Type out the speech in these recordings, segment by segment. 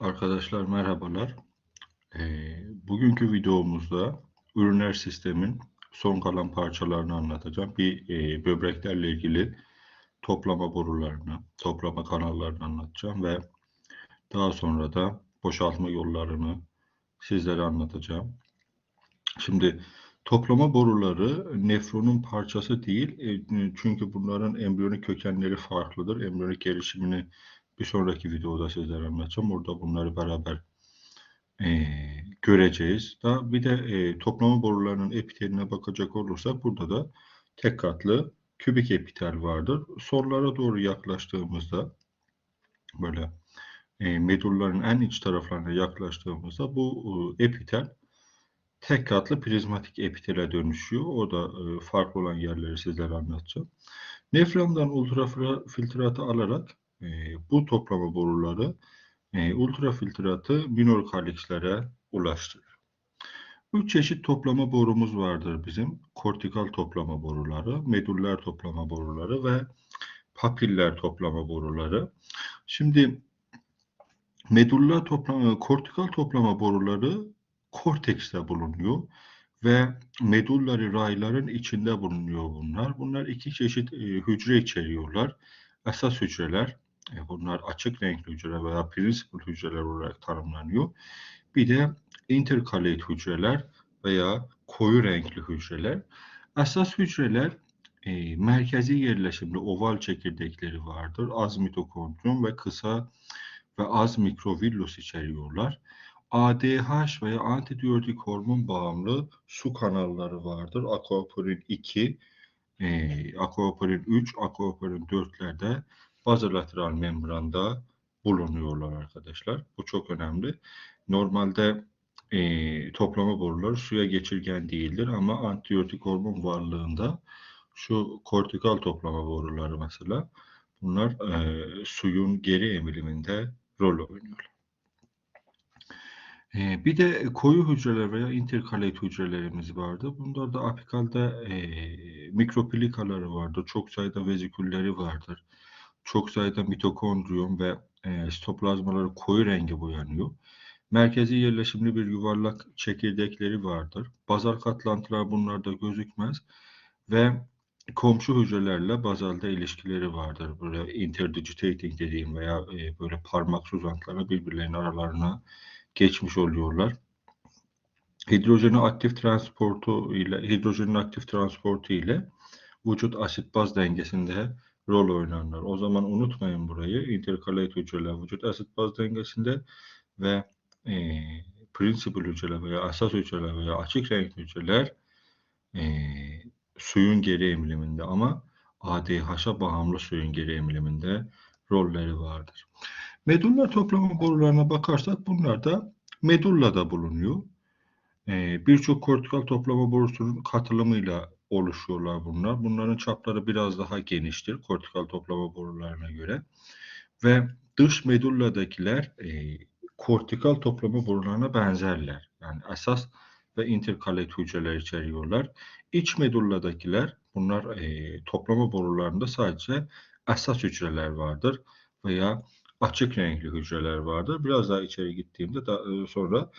Arkadaşlar merhabalar. Ee, bugünkü videomuzda üriner sistemin son kalan parçalarını anlatacağım. Bir e, böbreklerle ilgili toplama borularını, toplama kanallarını anlatacağım ve daha sonra da boşaltma yollarını sizlere anlatacağım. Şimdi toplama boruları nefronun parçası değil. E, çünkü bunların embriyonik kökenleri farklıdır. Embriyonik gelişimini bir sonraki videoda sizlere anlatacağım. Orada bunları beraber e, göreceğiz. Da bir de e, toplama borularının epiteline bakacak olursak burada da tek katlı kübik epitel vardır. Sonlara doğru yaklaştığımızda böyle e, medulların en iç taraflarına yaklaştığımızda bu e, epitel tek katlı prizmatik epitele dönüşüyor. O da e, farklı olan yerleri sizlere anlatacağım. Nefrondan ultrafiltratı alarak e, bu toplama boruları e, ultrafiltratı minor kalikslere ulaştırır. Üç çeşit toplama borumuz vardır bizim. Kortikal toplama boruları, meduller toplama boruları ve papiller toplama boruları. Şimdi meduller toplama, kortikal toplama boruları kortekste bulunuyor ve medullari rayların içinde bulunuyor bunlar. Bunlar iki çeşit e, hücre içeriyorlar. Esas hücreler e, bunlar açık renkli hücreler veya principal hücreler olarak tanımlanıyor. Bir de intercalate hücreler veya koyu renkli hücreler. Esas hücreler e, merkezi yerleşimli oval çekirdekleri vardır. Az mitokondrium ve kısa ve az mikrovillus içeriyorlar. ADH veya antidiüretik hormon bağımlı su kanalları vardır. Aquaporin 2, e, aquaporin 3, aquaporin 4'lerde bazolateral membranda bulunuyorlar arkadaşlar. Bu çok önemli. Normalde e, toplama boruları suya geçirgen değildir ama antibiyotik hormon varlığında şu kortikal toplama boruları mesela bunlar e, suyun geri emiliminde rol oynuyorlar. E, bir de koyu hücreler veya interkalate hücrelerimiz vardı. Bunda da apikalda e, mikropilikaları vardır. Çok sayıda vezikülleri vardır çok sayıda mitokondriyum ve e, sitoplazmaları koyu rengi boyanıyor. Merkezi yerleşimli bir yuvarlak çekirdekleri vardır. Bazal katlantılar bunlarda gözükmez ve komşu hücrelerle bazalda ilişkileri vardır. Böyle interdigitating dediğim veya e, böyle parmak uzantıları birbirlerinin aralarına geçmiş oluyorlar. Hidrojeni aktif transportu ile hidrojenin aktif transportu ile vücut asit baz dengesinde rol oynarlar. O zaman unutmayın burayı. Intercalate hücreler vücut asit baz dengesinde ve e, principal hücreler veya asas hücreler veya açık renk hücreler e, suyun geri emiliminde ama ADH'a bağımlı suyun geri emiliminde rolleri vardır. Medulla toplama borularına bakarsak bunlar da medullada bulunuyor. Ee, Birçok kortikal toplama borusunun katılımıyla oluşuyorlar bunlar. Bunların çapları biraz daha geniştir kortikal toplama borularına göre. Ve dış medulladakiler e, kortikal toplama borularına benzerler. Yani esas ve interkalet hücreler içeriyorlar. İç medulladakiler bunlar e, toplama borularında sadece esas hücreler vardır veya açık renkli hücreler vardır. Biraz daha içeri gittiğimde da, e, sonra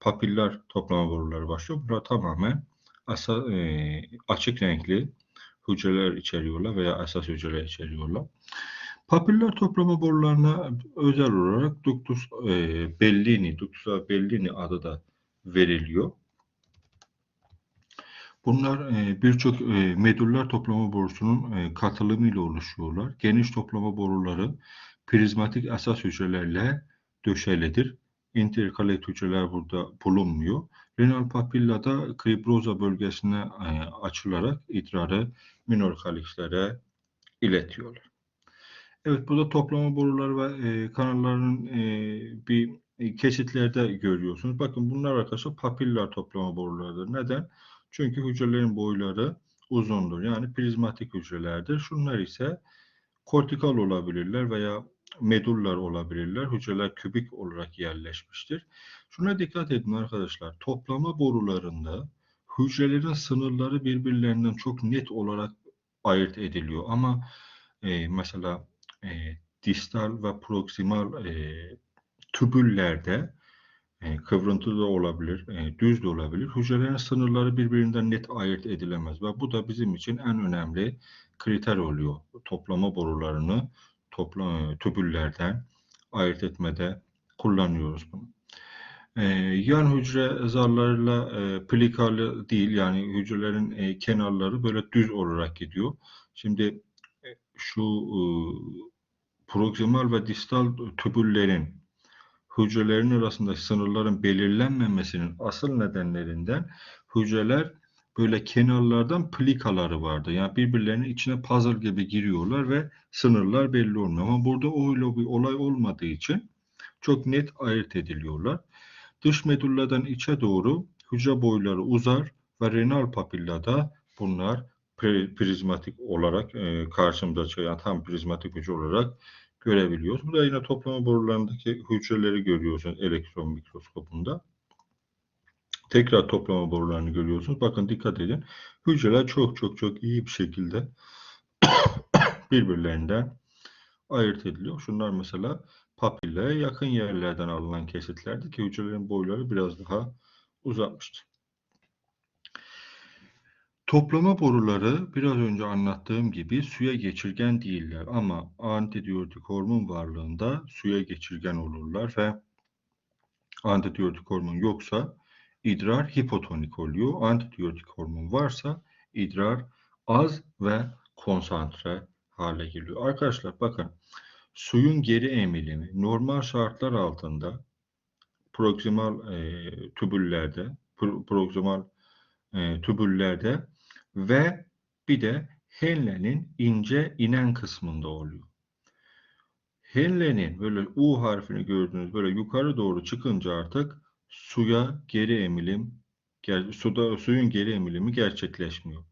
papiller toplama boruları başlıyor. Bunlar tamamen asa, e, açık renkli hücreler içeriyorlar veya esas hücreler içeriyorlar. Papiller toplama borularına özel olarak ductus e, bellini, ductus bellini adı da veriliyor. Bunlar e, birçok e, meduller toplama borusunun e, katılımıyla oluşuyorlar. Geniş toplama boruları prizmatik esas hücrelerle döşelidir interkalet hücreler burada bulunmuyor. Renal papillada kribroza bölgesine e, açılarak idrarı minor kalikslere iletiyorlar. Evet burada toplama boruları ve e, kanalların e, bir e, kesitlerde görüyorsunuz. Bakın bunlar arkadaşlar papiller toplama borularıdır. Neden? Çünkü hücrelerin boyları uzundur. Yani prizmatik hücrelerdir. Şunlar ise kortikal olabilirler veya medullar olabilirler. Hücreler kübik olarak yerleşmiştir. Şuna dikkat edin arkadaşlar. Toplama borularında hücrelerin sınırları birbirlerinden çok net olarak ayırt ediliyor. Ama e, mesela e, distal ve proksimal e, tübüllerde e, kıvrıntı da olabilir, e, düz de olabilir. Hücrelerin sınırları birbirinden net ayırt edilemez ve bu da bizim için en önemli kriter oluyor. Toplama borularını topla, e, tübüllerden ayırt etmede kullanıyoruz bunu. E, yan hücre zarlarıyla e, plikalı değil yani hücrelerin e, kenarları böyle düz olarak gidiyor. Şimdi e, şu e, proksimal ve distal tübüllerin hücrelerin arasında sınırların belirlenmemesinin asıl nedenlerinden hücreler böyle kenarlardan plikaları vardı. Yani birbirlerinin içine puzzle gibi giriyorlar ve sınırlar belli olmuyor. Ama burada öyle bir olay olmadığı için çok net ayırt ediliyorlar. Dış medulladan içe doğru hücre boyları uzar ve renal papillada bunlar pri- prizmatik olarak e, karşımıza çıkan tam prizmatik hücre olarak görebiliyoruz. Burada yine toplama borularındaki hücreleri görüyorsunuz elektron mikroskopunda. Tekrar toplama borularını görüyorsunuz. Bakın dikkat edin. Hücreler çok çok çok iyi bir şekilde birbirlerinden ayırt ediliyor. Şunlar mesela papillaya yakın yerlerden alınan kesitlerdi ki hücrelerin boyları biraz daha uzatmıştı. Toplama boruları biraz önce anlattığım gibi suya geçirgen değiller ama antidiüretik hormon varlığında suya geçirgen olurlar ve antidiüretik hormon yoksa idrar hipotonik oluyor. Antidiüretik hormon varsa idrar az ve konsantre hale geliyor. Arkadaşlar bakın suyun geri emilimi normal şartlar altında proksimal e, tübüllerde pro, proksimal e, tübüllerde ve bir de Henle'nin ince inen kısmında oluyor. Henle'nin böyle U harfini gördüğünüz böyle yukarı doğru çıkınca artık suya geri emilim suda suyun geri emilimi gerçekleşmiyor.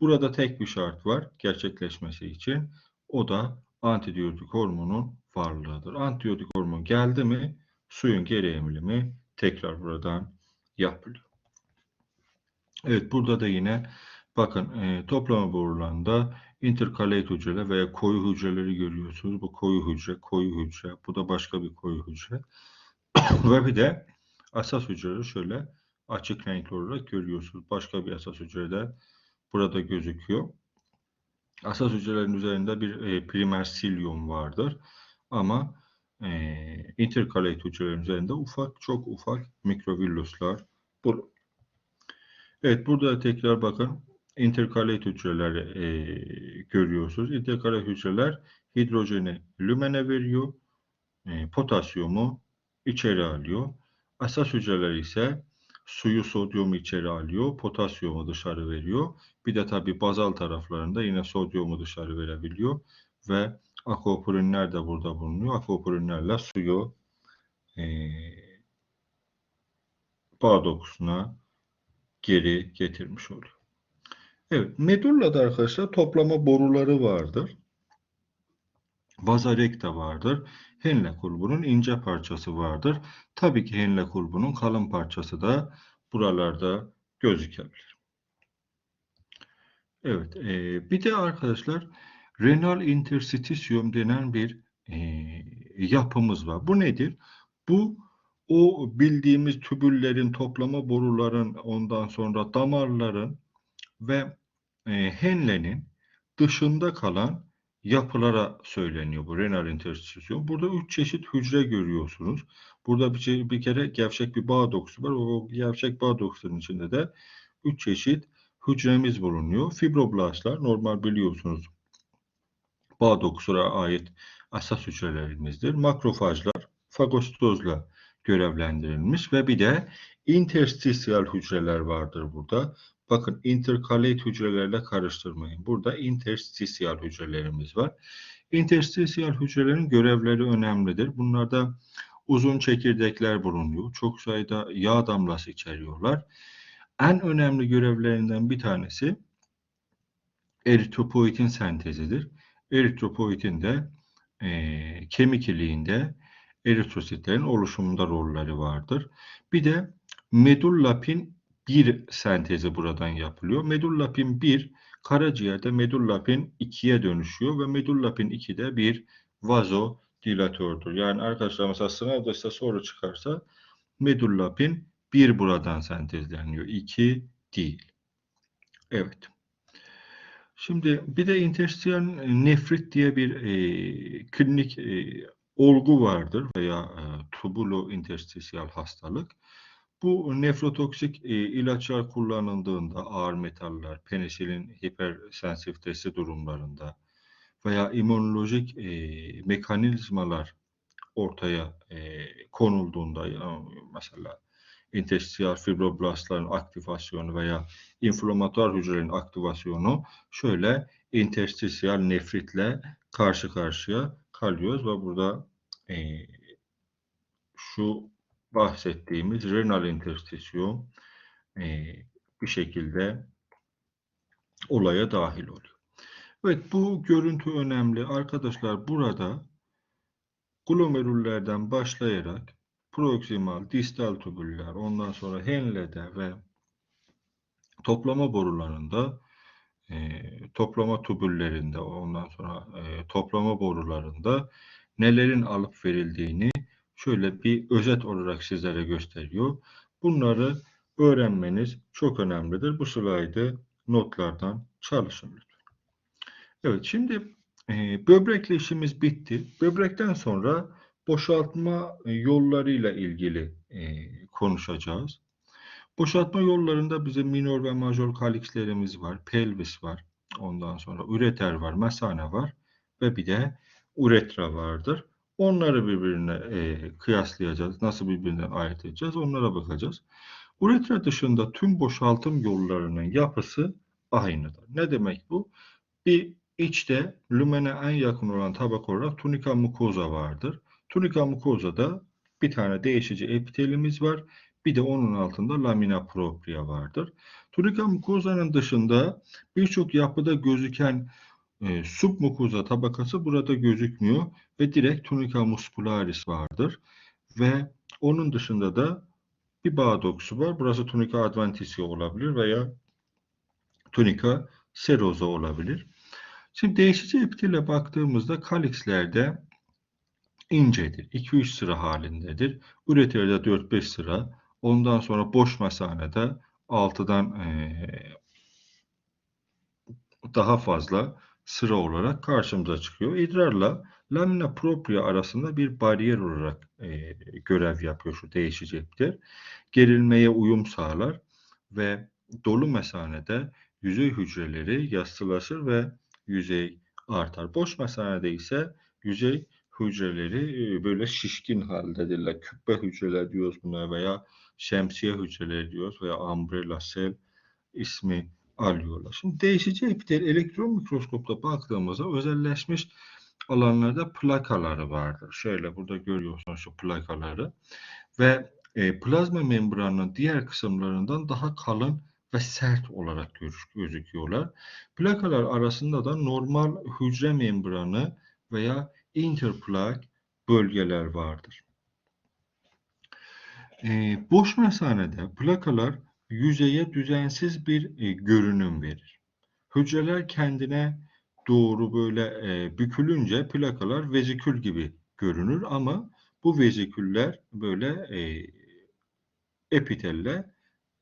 Burada tek bir şart var gerçekleşmesi için. O da antidiüretik hormonun varlığıdır. Antidiüretik hormon geldi mi suyun geri emilimi tekrar buradan yapılıyor. Evet burada da yine bakın e, toplama borularında interkalate hücreler veya koyu hücreleri görüyorsunuz. Bu koyu hücre, koyu hücre. Bu da başka bir koyu hücre. Ve bir de asas hücreleri şöyle açık renkli olarak görüyorsunuz. Başka bir asas hücrede burada gözüküyor. Asas hücrelerin üzerinde bir e, primer silyum vardır. Ama e, interkalate hücrelerin üzerinde ufak, çok ufak mikrovilluslar bulunur. Evet burada tekrar bakın interkalate hücreleri e, görüyorsunuz. Interkalate hücreler hidrojeni lümene veriyor. E, potasyumu içeri alıyor. Asas hücreler ise suyu sodyumu içeri alıyor. Potasyumu dışarı veriyor. Bir de tabi bazal taraflarında yine sodyumu dışarı verebiliyor. Ve akopurinler de burada bulunuyor. Akopurinlerle suyu e, bağ dokusuna geri getirmiş oluyor. Evet, medullada arkadaşlar toplama boruları vardır. Vaza recta vardır. Henle kulbunun ince parçası vardır. Tabii ki henle kulbunun kalın parçası da buralarda gözükebilir. Evet, e, bir de arkadaşlar renal interstitium denen bir e, yapımız var. Bu nedir? Bu o bildiğimiz tübüllerin, toplama boruların, ondan sonra damarların ve e, henlenin dışında kalan yapılara söyleniyor bu renal interstitium. Burada üç çeşit hücre görüyorsunuz. Burada bir, şey, bir kere gevşek bir bağ dokusu var. O gevşek bağ dokusunun içinde de üç çeşit hücremiz bulunuyor. Fibroblastlar normal biliyorsunuz bağ dokusuna ait asas hücrelerimizdir. Makrofajlar fagositozla görevlendirilmiş ve bir de interstitial hücreler vardır burada. Bakın interkalate hücrelerle karıştırmayın. Burada interstitial hücrelerimiz var. Interstitial hücrelerin görevleri önemlidir. Bunlarda uzun çekirdekler bulunuyor. Çok sayıda yağ damlası içeriyorlar. En önemli görevlerinden bir tanesi eritropoietin sentezidir. Eritropoietin de e, kemik iliğinde eritrositlerin oluşumunda rolleri vardır. Bir de medullapin 1 sentezi buradan yapılıyor. Medullapin 1 karaciğerde medullapin 2'ye dönüşüyor ve medullapin 2'de bir vazo dilatördür. Yani arkadaşlar mesela sınavda ise soru çıkarsa medullapin bir buradan sentezleniyor. iki değil. Evet. Şimdi bir de interstitial nefrit diye bir e, klinik e, olgu vardır veya e, tubulo interstitial hastalık. Bu nefrotoksik e, ilaçlar kullanıldığında ağır metaller, penisilin hipersensitivitesi durumlarında veya immünolojik e, mekanizmalar ortaya e, konulduğunda yani mesela interstitial fibroblastların aktivasyonu veya inflamatuar hücrelerin aktivasyonu şöyle interstitial nefritle karşı karşıya kalıyoruz ve burada e, şu bahsettiğimiz renal interstitium e, bir şekilde olaya dahil oluyor. Evet bu görüntü önemli. Arkadaşlar burada glomerüllerden başlayarak proksimal, distal tubüller, ondan sonra henlede ve toplama borularında e, toplama tubüllerinde, ondan sonra e, toplama borularında nelerin alıp verildiğini şöyle bir özet olarak sizlere gösteriyor. Bunları öğrenmeniz çok önemlidir. Bu slaydı notlardan çalışın lütfen. Evet şimdi e, böbrekle işimiz bitti. Böbrekten sonra boşaltma yollarıyla ilgili e, konuşacağız. Boşaltma yollarında bizim minor ve major kalikslerimiz var, pelvis var, ondan sonra üreter var, mesane var ve bir de uretra vardır. Onları birbirine e, kıyaslayacağız. Nasıl birbirinden ayırt edeceğiz? Onlara bakacağız. Uretra dışında tüm boşaltım yollarının yapısı aynıdır. Ne demek bu? Bir içte lümene en yakın olan tabak olarak tunika mukoza vardır. Tunika mukozada bir tane değişici epitelimiz var. Bir de onun altında lamina propria vardır. Tunika mukozanın dışında birçok yapıda gözüken e, submukoza tabakası burada gözükmüyor ve direkt tunika muscularis vardır. Ve onun dışında da bir bağ dokusu var. Burası tunika adventitia olabilir veya tunika serosa olabilir. Şimdi değişici epitele baktığımızda kalikslerde incedir. 2-3 sıra halindedir. Üretirde 4-5 sıra. Ondan sonra boş mesanede 6'dan e, daha fazla sıra olarak karşımıza çıkıyor. İdrarla lamina propria arasında bir bariyer olarak e, görev yapıyor şu değişici epitel. Gerilmeye uyum sağlar ve dolu mesanede yüzey hücreleri yassılaşır ve yüzey artar. Boş mesanede ise yüzey hücreleri e, böyle şişkin haldedirler. Küppe hücreler diyoruz buna veya şemsiye hücreleri diyoruz veya umbrella cell ismi alıyorlar. Şimdi değişici epitel elektron mikroskopta baktığımızda özelleşmiş alanlarda plakaları vardır. Şöyle burada görüyorsunuz şu plakaları ve e, plazma membranının diğer kısımlarından daha kalın ve sert olarak gözüküyorlar. Plakalar arasında da normal hücre membranı veya interplak bölgeler vardır. E, boş mesanede plakalar yüzeye düzensiz bir e, görünüm verir. Hücreler kendine doğru böyle e, bükülünce plakalar vezikül gibi görünür ama bu veziküller böyle e, epitelle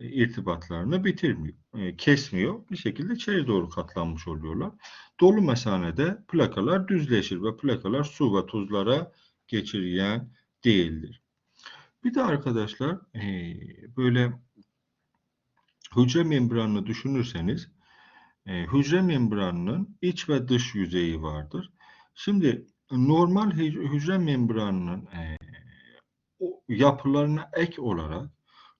e, irtibatlarını bitirmiyor, e, kesmiyor. Bir şekilde içeri doğru katlanmış oluyorlar. Dolu mesanede plakalar düzleşir ve plakalar su ve tuzlara geçirgen değildir. Bir de arkadaşlar e, böyle hücre membranını düşünürseniz hücre membranının iç ve dış yüzeyi vardır. Şimdi normal hücre membranının yapılarına ek olarak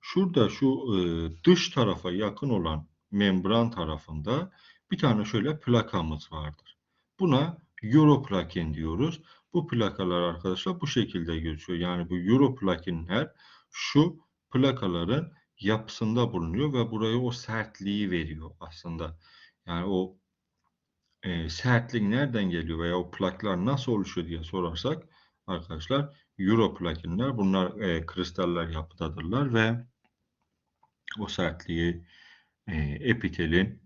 Şurada şu e, dış tarafa yakın olan membran tarafında bir tane şöyle plakamız vardır. Buna europlakin diyoruz. Bu plakalar arkadaşlar bu şekilde gözüküyor. Yani bu europlakinler şu plakaların yapısında bulunuyor ve buraya o sertliği veriyor aslında. Yani o e, sertlik nereden geliyor veya o plaklar nasıl oluşuyor diye sorarsak arkadaşlar europlakinler bunlar e, kristaller yapıdadırlar ve o sertliği e, epitelin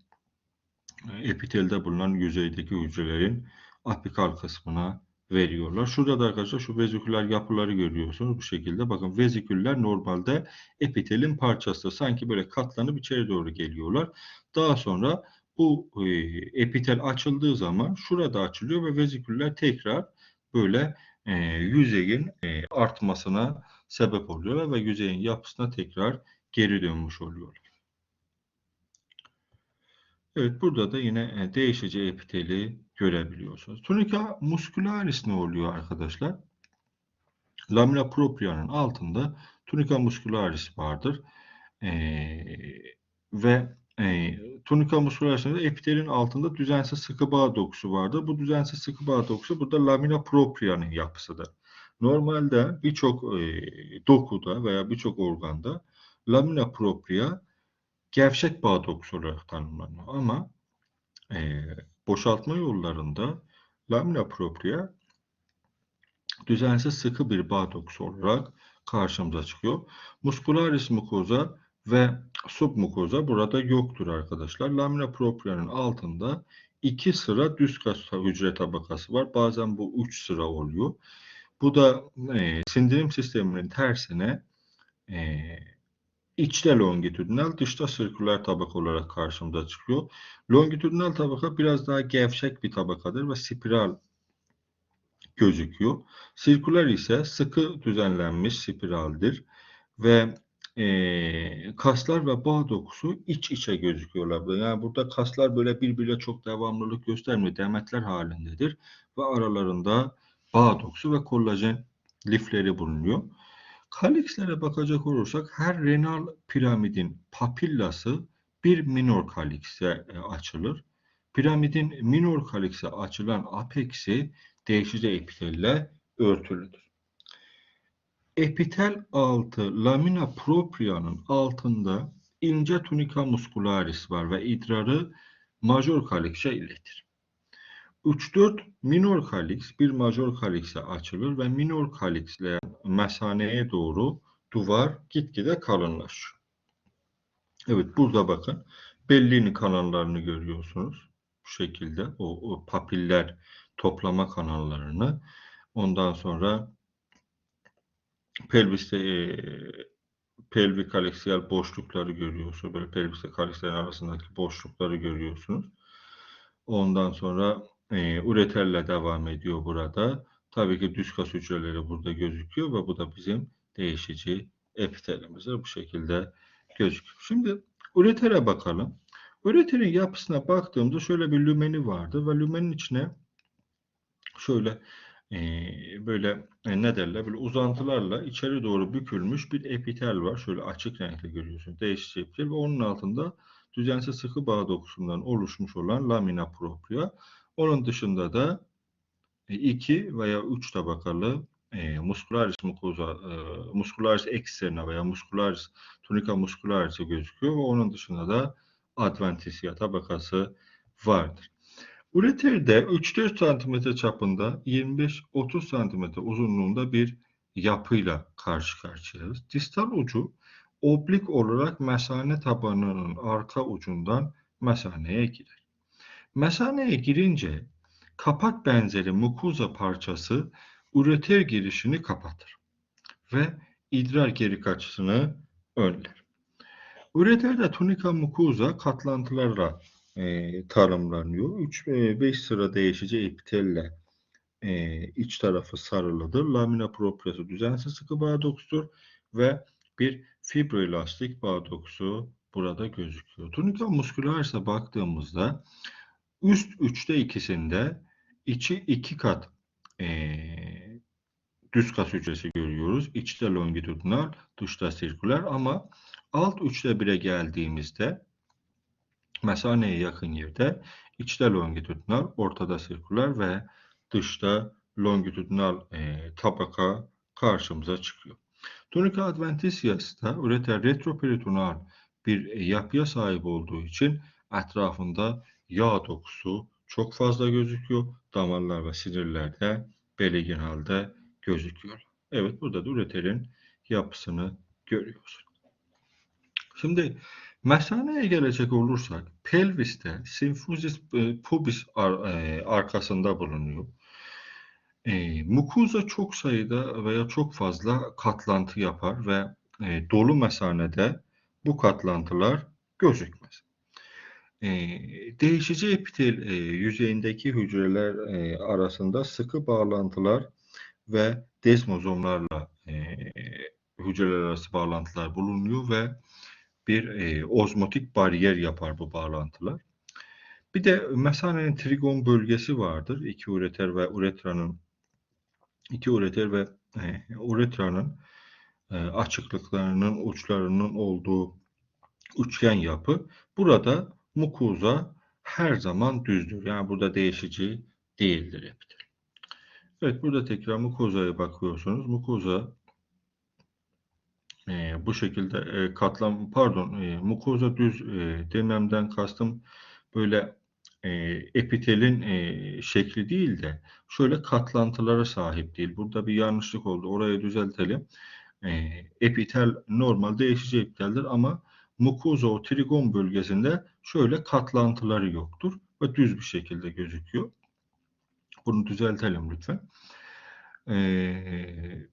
e, epitelde bulunan yüzeydeki hücrelerin apikal kısmına veriyorlar. Şurada da arkadaşlar şu veziküler yapıları görüyorsunuz bu şekilde. Bakın veziküller normalde epitelin parçası. Sanki böyle katlanıp içeri doğru geliyorlar. Daha sonra bu e, epitel açıldığı zaman şurada açılıyor ve veziküller tekrar böyle e, yüzeyin e, artmasına sebep oluyorlar ve yüzeyin yapısına tekrar geri dönmüş oluyorlar. Evet burada da yine e, değişici epiteli görebiliyorsunuz. Tunica muscularis ne oluyor arkadaşlar? Lamina propria'nın altında tunica muscularis vardır. Ee, ve e, tunica muscularis'in epitelin altında düzensiz sıkı bağ dokusu vardır. Bu düzensiz sıkı bağ dokusu burada lamina propria'nın yapısıdır. Normalde birçok e, dokuda veya birçok organda lamina propria gevşek bağ dokusu olarak tanımlanıyor. Ama e, boşaltma yollarında lamina propria düzensiz sıkı bir bağ dokusu olarak karşımıza çıkıyor. Muscularis mucosa ve submukoza burada yoktur arkadaşlar. Lamina propria'nın altında iki sıra düz kas hücre tabakası var. Bazen bu üç sıra oluyor. Bu da e, sindirim sisteminin tersine e, içte longitudinal, dışta sirküler tabaka olarak karşımıza çıkıyor. Longitudinal tabaka biraz daha gevşek bir tabakadır ve spiral gözüküyor. Sirküler ise sıkı düzenlenmiş spiraldir ve e, kaslar ve bağ dokusu iç içe gözüküyorlar. Yani burada kaslar böyle birbirine çok devamlılık göstermiyor. Demetler halindedir ve aralarında bağ dokusu ve kollajen lifleri bulunuyor. Kalikslere bakacak olursak her renal piramidin papillası bir minor kalikse e, açılır. Piramidin minor kalikse açılan apeksi değişici epitelle örtülüdür. Epitel altı lamina propria'nın altında ince tunica muscularis var ve idrarı major kalikse iletir. 3-4 minor kaliks bir major kalikse açılır ve minor kaliksle mesaneye doğru duvar gitgide kalınlaşıyor. Evet burada bakın Bellini kanallarını görüyorsunuz. Bu şekilde o, o papiller toplama kanallarını. Ondan sonra pelviste e, pelvik kaliksiyel boşlukları görüyorsunuz. Böyle pelviste kaliksiyel arasındaki boşlukları görüyorsunuz. Ondan sonra e, ureterle devam ediyor burada. Tabii ki düz kas hücreleri burada gözüküyor ve bu da bizim değişici epitelimizdir. Bu şekilde gözüküyor. Şimdi uretere bakalım. Ureterin yapısına baktığımda şöyle bir lümeni vardı ve lümenin içine şöyle e, böyle e, ne derler böyle uzantılarla içeri doğru bükülmüş bir epitel var. Şöyle açık renkte görüyorsunuz. Değişici epitel ve onun altında düzensiz sıkı bağ dokusundan oluşmuş olan lamina propria. Onun dışında da e, iki veya üç tabakalı e, muscularis mucosa, e, muscularis externa veya muscularis tunica muscularis gözüküyor ve onun dışında da adventitia tabakası vardır. Ureteride 3-4 cm çapında 25-30 cm uzunluğunda bir yapıyla karşı karşıyayız. Distal ucu oblik olarak mesane tabanının arka ucundan mesaneye girer. Mesaneye girince kapak benzeri mukoza parçası ureter girişini kapatır ve idrar geri kaçışını önler. Ureterde tunika mukoza katlantılarla e, tanımlanıyor. 3-5 sıra değişici epitelle e, iç tarafı sarılıdır. Lamina propriası düzensiz sıkı bağ dokusudur ve bir fibroelastik bağ dokusu burada gözüküyor. Tunika muscularis'e baktığımızda üst üçte ikisinde içi iki kat e, düz kas hücresi görüyoruz. İçte longitudinal, dışta sirküler ama alt üçte bire geldiğimizde mesaneye yakın yerde içte longitudinal, ortada sirküler ve dışta longitudinal e, tabaka karşımıza çıkıyor. Tunica adventitious da ureter retroperitoneal bir yapıya sahip olduğu için etrafında yağ dokusu çok fazla gözüküyor. Damarlar ve sinirlerde belirgin halde gözüküyor. Evet burada da ureterin yapısını görüyoruz. Şimdi mesaneye gelecek olursak pelviste simfusis e, pubis e, arkasında bulunuyor. E, mukoza çok sayıda veya çok fazla katlantı yapar ve e, dolu mesanede bu katlantılar gözükmez. E, değişici epitel e, yüzeyindeki hücreler e, arasında sıkı bağlantılar ve desmozomlarla e, hücreler arası bağlantılar bulunuyor ve bir e, ozmotik bariyer yapar bu bağlantılar. Bir de mesanenin trigon bölgesi vardır. İki ureter ve uretranın iki ureter ve e, uretranın e, açıklıklarının uçlarının olduğu üçgen yapı. Burada mukoza her zaman düzdür. Yani burada değişici değildir epitel. Evet burada tekrar mukozaya bakıyorsunuz. Mukoza e, bu şekilde e, katlam pardon e, mukoza düz e, dememden kastım böyle e, epitelin e, şekli değil de şöyle katlantılara sahip değil. Burada bir yanlışlık oldu. Orayı düzeltelim. E, epitel normal değişici epiteldir ama mukoza o trigon bölgesinde şöyle katlantıları yoktur ve düz bir şekilde gözüküyor. Bunu düzeltelim lütfen. Ee,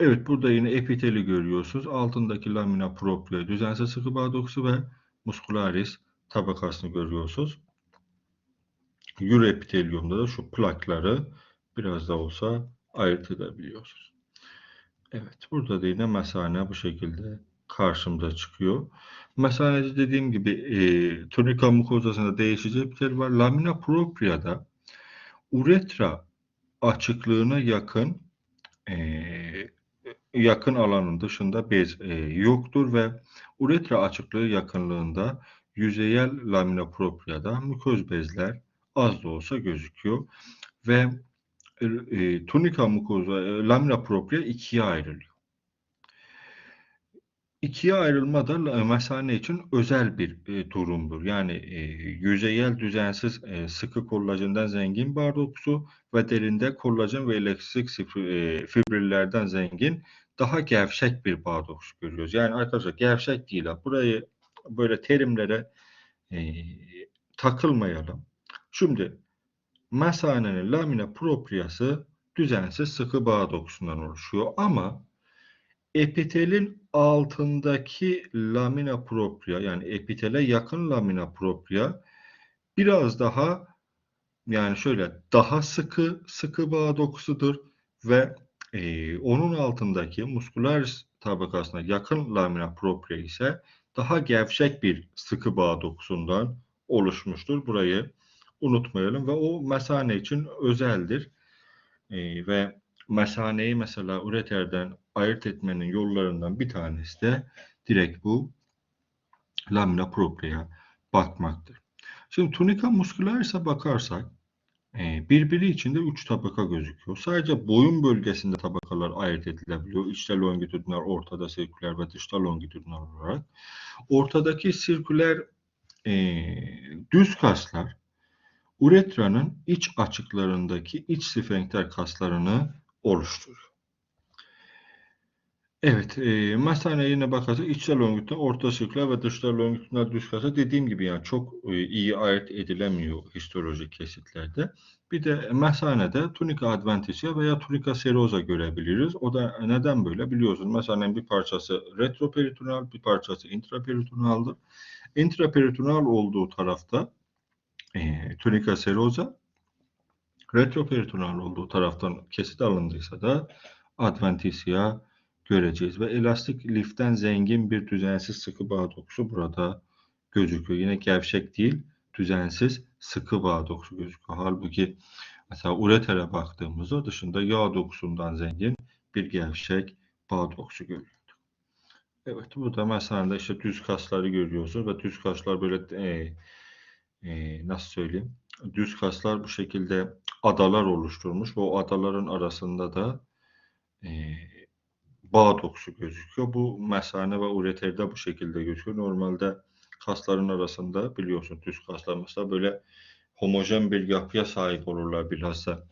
evet burada yine epiteli görüyorsunuz. Altındaki lamina propria düzensiz sıkı bağ dokusu ve muscularis tabakasını görüyorsunuz. Euroepitelyumda da şu plakları biraz da olsa ayırt edebiliyorsunuz. Evet burada da yine mesane bu şekilde karşımıza çıkıyor. Mesanede dediğim gibi e, tunika mukozasında değişici epitel var. Lamina propria'da uretra açıklığına yakın e, yakın alanın dışında bez e, yoktur ve uretra açıklığı yakınlığında yüzeyel lamina propria'da mukoz bezler az da olsa gözüküyor ve e, tunika mukoza e, lamina propria ikiye ayrılıyor. İkiye ayrılma da mesane için özel bir e, durumdur. Yani e, yüzeyel düzensiz e, sıkı kollajenden zengin bağ dokusu ve derinde kollajen ve elektrik e, fibrillerden zengin daha gevşek bir bağ dokusu görüyoruz. Yani arkadaşlar gevşek değil. Burayı böyle terimlere e, takılmayalım. Şimdi mesanenin lamina propriası düzensiz sıkı bağ dokusundan oluşuyor ama epitelin altındaki lamina propria yani epitele yakın lamina propria biraz daha yani şöyle daha sıkı sıkı bağ dokusudur ve e, onun altındaki muskularis tabakasına yakın lamina propria ise daha gevşek bir sıkı bağ dokusundan oluşmuştur. Burayı unutmayalım ve o mesane için özeldir. E, ve mesaneyi mesela ureterden ayırt etmenin yollarından bir tanesi de direkt bu lamina propria bakmaktır. Şimdi tunika muscularis'e bakarsak e, birbiri içinde üç tabaka gözüküyor. Sadece boyun bölgesinde tabakalar ayırt edilebiliyor. İçte longitudinal, ortada sirküler ve dışta longitudinal olarak. Ortadaki sirküler e, düz kaslar uretranın iç açıklarındaki iç sfenkter kaslarını oluşturuyor. Evet, e, mesaneye yine bakarsak içsel longitudinal, orta sirküler ve dışta longitudinal düz kasa dediğim gibi yani çok e, iyi ayırt edilemiyor histolojik kesitlerde. Bir de mesanede tunika adventitia veya tunika serosa görebiliriz. O da neden böyle biliyorsunuz. Mesanenin bir parçası retroperitoneal, bir parçası intraperitonealdır. Intraperitoneal olduğu tarafta e, tunika serosa, retroperitoneal olduğu taraftan kesit alındıysa da adventitia göreceğiz. Ve elastik liften zengin bir düzensiz sıkı bağ dokusu burada gözüküyor. Yine gevşek değil, düzensiz sıkı bağ dokusu gözüküyor. Halbuki mesela uretere baktığımızda dışında yağ dokusundan zengin bir gevşek bağ dokusu görüyorduk. Evet burada mesela işte düz kasları görüyorsunuz ve düz kaslar böyle e, e, nasıl söyleyeyim düz kaslar bu şekilde adalar oluşturmuş o adaların arasında da e, bağ dokusu gözüküyor. Bu mesane ve ureterde bu şekilde gözüküyor. Normalde kasların arasında biliyorsun düz kaslar mesela böyle homojen bir yapıya sahip olurlar bilhassa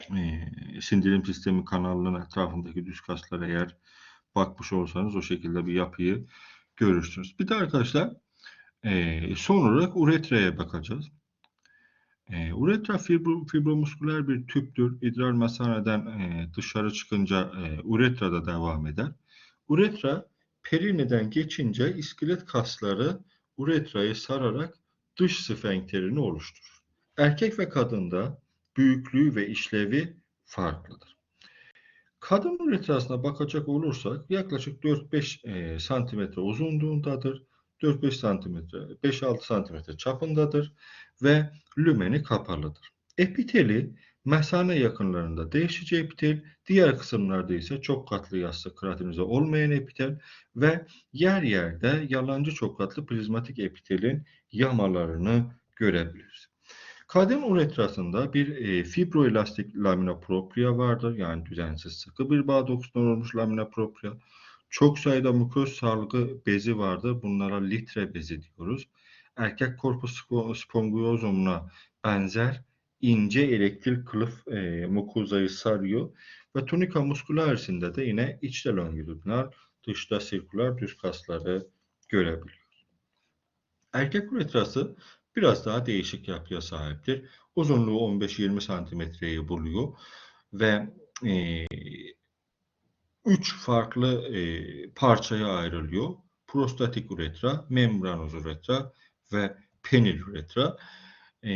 e, sindirim sistemi kanalının etrafındaki düz kaslara eğer bakmış olsanız o şekilde bir yapıyı görürsünüz. Bir de arkadaşlar e, son olarak uretreye bakacağız. E, uretra fibro, fibromusküler bir tüptür. İdrar mesaneden e, dışarı çıkınca e, uretrada devam eder. Uretra perineden geçince iskelet kasları uretrayı sararak dış sfenkterini oluşturur. Erkek ve kadında büyüklüğü ve işlevi farklıdır. Kadın uretrasına bakacak olursak yaklaşık 4-5 e, santimetre uzunluğundadır. 4-5 santimetre, 5-6 santimetre çapındadır ve lümeni kapalıdır. Epiteli mesane yakınlarında değişici epitel, diğer kısımlarda ise çok katlı yassı keratinize olmayan epitel ve yer yerde yalancı çok katlı prizmatik epitelin yamalarını görebiliriz. Kadın uretrasında bir e, fibroelastik lamina propria vardır. Yani düzensiz sıkı bir bağ dokusundan olmuş lamina propria. Çok sayıda muköz salgı bezi vardır. Bunlara litre bezi diyoruz. Erkek korpus spongiozumuna benzer ince elektril kılıf e, mukozayı sarıyor ve tunika muscularisinde de yine içte longitudinal, dışta sirküler düz kasları görebiliyoruz. Erkek uretrası biraz daha değişik yapıya sahiptir. Uzunluğu 15-20 santimetreyi buluyor ve e, üç farklı e, parçaya ayrılıyor. Prostatik uretra, membranoz uretra ve penil uretra. E,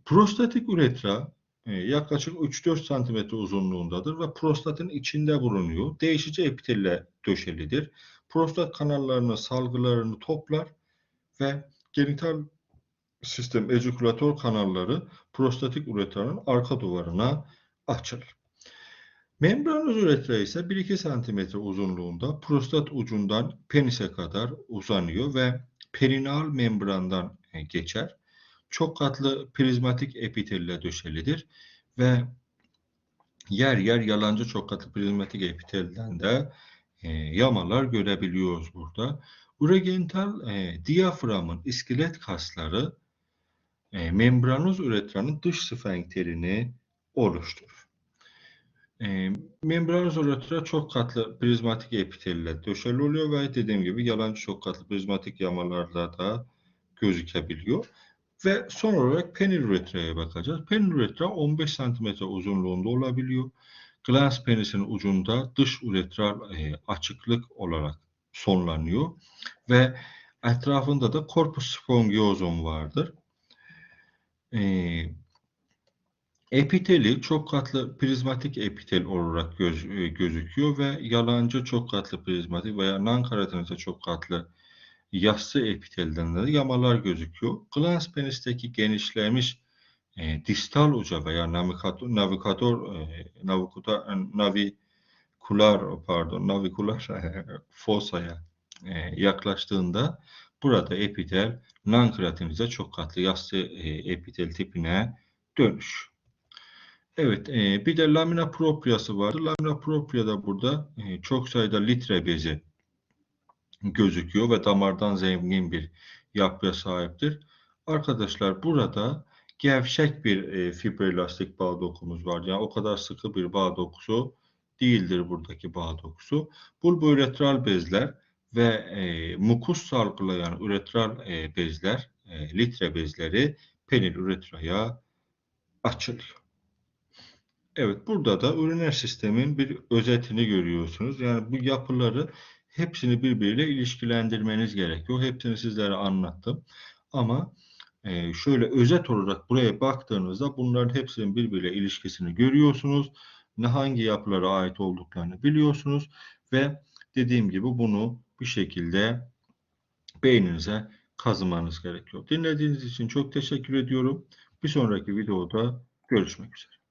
prostatik uretra e, yaklaşık 3-4 santimetre uzunluğundadır ve prostatın içinde bulunuyor. Değişici epitelle döşelidir. Prostat kanallarının salgılarını toplar ve genital sistem ejikülatör kanalları prostatik uretranın arka duvarına açılır. Membranoz üretra ise 1-2 cm uzunluğunda prostat ucundan penise kadar uzanıyor ve perineal membrandan e, geçer. Çok katlı prizmatik epitelle döşelidir ve yer yer yalancı çok katlı prizmatik epitelden de e, yamalar görebiliyoruz burada. Uregenital e, diyaframın iskelet kasları e, membranoz üretranın dış sfenkterini oluşturur. E, membranoz üretra çok katlı prizmatik epitelle döşeli oluyor ve dediğim gibi yalancı çok katlı prizmatik yamalarda da gözükebiliyor. Ve son olarak penil üretraya bakacağız. Penil üretra 15 cm uzunluğunda olabiliyor. Glans penisin ucunda dış üretral e, açıklık olarak sonlanıyor ve etrafında da corpus spongiosum vardır. E, epiteli çok katlı prizmatik epitel olarak göz, e, gözüküyor ve yalancı çok katlı prizmatik veya non-keratinize çok katlı yassı epitelden de yamalar gözüküyor. Glans penisteki genişlemiş e, distal uca veya navigator, navigator e, navikuta, navikular pardon navikular e, fosaya e, yaklaştığında burada epitel non-keratinize çok katlı yassı e, epitel tipine dönüş. Evet, e, bir de lamina propriası vardı. Lamina propria da burada e, çok sayıda litre bezi gözüküyor ve damardan zengin bir yapıya sahiptir. Arkadaşlar burada gevşek bir e, fibroelastik bağ dokumuz var. Yani o kadar sıkı bir bağ dokusu değildir buradaki bağ dokusu. Bulboüretral bezler ve e, mukus salgılayan üretral e, bezler, e, litre bezleri penil üretraya açılıyor. Evet, burada da üriner sistemin bir özetini görüyorsunuz. Yani bu yapıları hepsini birbiriyle ilişkilendirmeniz gerekiyor. Hepsini sizlere anlattım. Ama e, şöyle özet olarak buraya baktığınızda bunların hepsinin birbiriyle ilişkisini görüyorsunuz. Ne hangi yapılara ait olduklarını biliyorsunuz ve dediğim gibi bunu bir şekilde beyninize kazımanız gerekiyor. Dinlediğiniz için çok teşekkür ediyorum. Bir sonraki videoda görüşmek üzere.